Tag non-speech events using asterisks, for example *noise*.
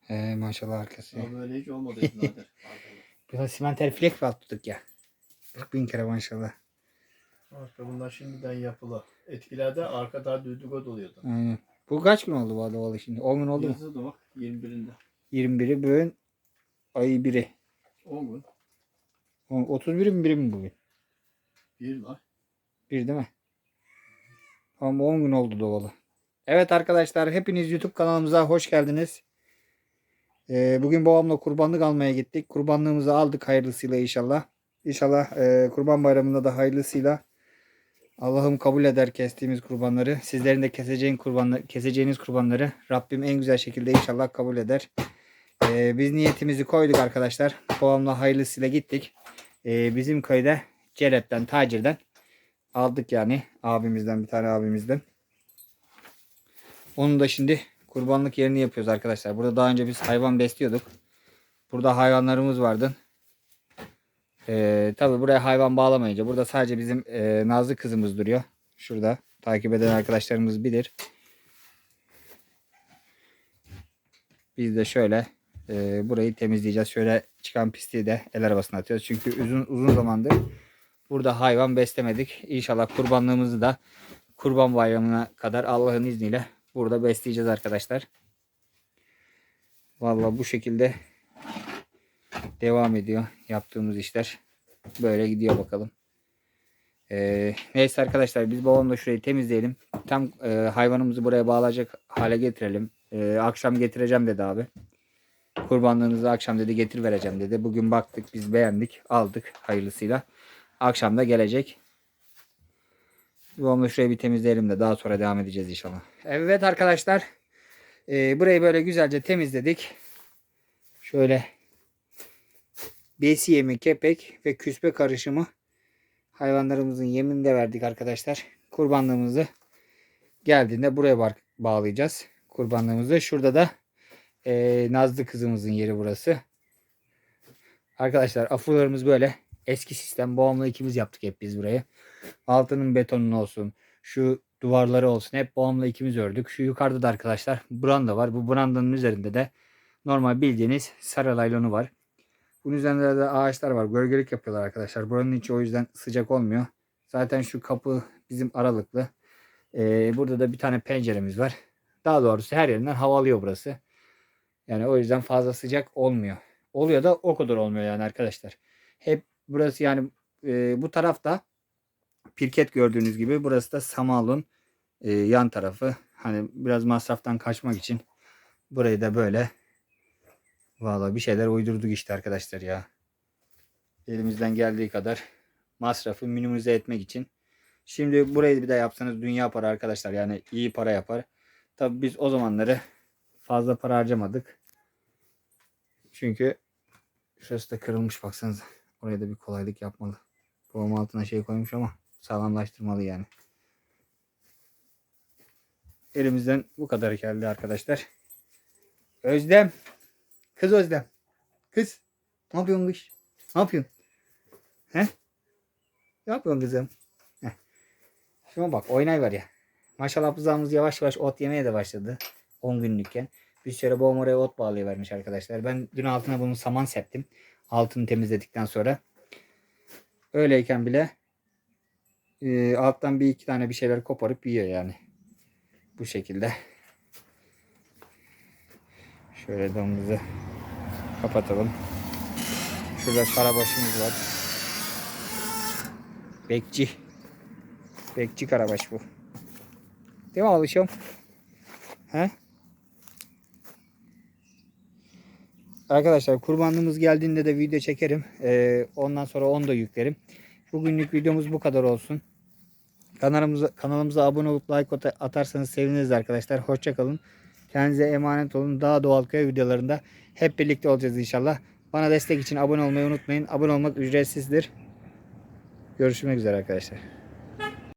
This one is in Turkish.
He maşallah arkası. Ama böyle hiç olmadı birader. *laughs* Biraz simenter flek tuttuk ya. 40 bin kere maşallah. Arka bunlar şimdiden yapılı. Etkilerde arka daha düdügot oluyordu. Aynen. Bu kaç gün oldu bu adalı şimdi? 10 gün oldu mu? Yazıda bak 21'inde. 21'i bugün ayı 1'i. 10 gün. 31'i mi 1'i mi bugün? Bir var. 1 değil mi? Ama 10 gün oldu doğalı. Evet arkadaşlar hepiniz YouTube kanalımıza hoş geldiniz. Ee, bugün babamla kurbanlık almaya gittik. Kurbanlığımızı aldık hayırlısıyla inşallah. İnşallah e, kurban bayramında da hayırlısıyla Allah'ım kabul eder kestiğimiz kurbanları. Sizlerin de keseceğin kurbanları, keseceğiniz kurbanları Rabbim en güzel şekilde inşallah kabul eder. Ee, biz niyetimizi koyduk arkadaşlar. Babamla hayırlısıyla gittik. Ee, bizim köyde Ceret'ten, Tacir'den aldık yani abimizden bir tane abimizden. Onun da şimdi kurbanlık yerini yapıyoruz arkadaşlar. Burada daha önce biz hayvan besliyorduk. Burada hayvanlarımız vardı. Ee, tabii buraya hayvan bağlamayınca burada sadece bizim e, Nazlı kızımız duruyor. Şurada takip eden arkadaşlarımız bilir. Biz de şöyle e, burayı temizleyeceğiz. Şöyle çıkan pisliği de el arabasına atıyoruz. Çünkü uzun uzun zamandır burada hayvan beslemedik. İnşallah kurbanlığımızı da kurban bayramına kadar Allah'ın izniyle burada besleyeceğiz arkadaşlar. Vallahi bu şekilde devam ediyor yaptığımız işler. Böyle gidiyor bakalım. Ee, neyse arkadaşlar biz babamla şurayı temizleyelim. Tam e, hayvanımızı buraya bağlayacak hale getirelim. Ee, akşam getireceğim dedi abi. Kurbanlığınızı akşam dedi getir vereceğim dedi. Bugün baktık biz beğendik aldık hayırlısıyla. Akşam da gelecek. Babamla şurayı bir temizleyelim de daha sonra devam edeceğiz inşallah. Evet arkadaşlar. e, burayı böyle güzelce temizledik. Şöyle besi yemi, kepek ve küspe karışımı hayvanlarımızın yemini de verdik arkadaşlar. Kurbanlığımızı geldiğinde buraya ba- bağlayacağız. Kurbanlığımızı. Şurada da e, Nazlı kızımızın yeri burası. Arkadaşlar afurlarımız böyle. Eski sistem. Babamla ikimiz yaptık hep biz burayı. Altının betonun olsun. Şu duvarları olsun. Hep babamla ikimiz ördük. Şu yukarıda da arkadaşlar branda var. Bu brandanın üzerinde de normal bildiğiniz sarı laylonu var. Bunun üzerinde de ağaçlar var. Gölgelik yapıyorlar arkadaşlar. Buranın içi o yüzden sıcak olmuyor. Zaten şu kapı bizim aralıklı. Ee, burada da bir tane penceremiz var. Daha doğrusu her yerinden hava alıyor burası. Yani o yüzden fazla sıcak olmuyor. Oluyor da o kadar olmuyor yani arkadaşlar. Hep burası yani e, bu tarafta pirket gördüğünüz gibi burası da samalun e, yan tarafı. Hani biraz masraftan kaçmak için burayı da böyle Vallahi bir şeyler uydurduk işte arkadaşlar ya. Elimizden geldiği kadar masrafı minimize etmek için. Şimdi burayı bir de yapsanız dünya para arkadaşlar. Yani iyi para yapar. Tabi biz o zamanları fazla para harcamadık. Çünkü şurası da kırılmış baksanıza. Oraya da bir kolaylık yapmalı. Babam altına şey koymuş ama sağlamlaştırmalı yani. Elimizden bu kadar geldi arkadaşlar. Özlem. Kız Özlem. Kız. Ne yapıyorsun kız? Ne yapıyorsun? He? Ne yapıyorsun kızım? Heh. Şuna bak oynay var ya. Maşallah buzağımız yavaş yavaş ot yemeye de başladı. 10 günlükken. Bir süre babam oraya ot bağlayıvermiş arkadaşlar. Ben dün altına bunu saman septim. Altını temizledikten sonra. Öyleyken bile e, alttan bir iki tane bir şeyler koparıp yiyor yani. Bu şekilde. Şöyle damımızı kapatalım. Şurada karabaşımız var. Bekçi. Bekçi karabaş bu. Değil mi alışım? He? Arkadaşlar kurbanlığımız geldiğinde de video çekerim. Ee, ondan sonra onu da yüklerim. Bugünlük videomuz bu kadar olsun. Kanalımıza, kanalımıza abone olup like ata- atarsanız seviniriz arkadaşlar. Hoşçakalın. Kendinize emanet olun. Daha doğal köy videolarında hep birlikte olacağız inşallah. Bana destek için abone olmayı unutmayın. Abone olmak ücretsizdir. Görüşmek üzere arkadaşlar.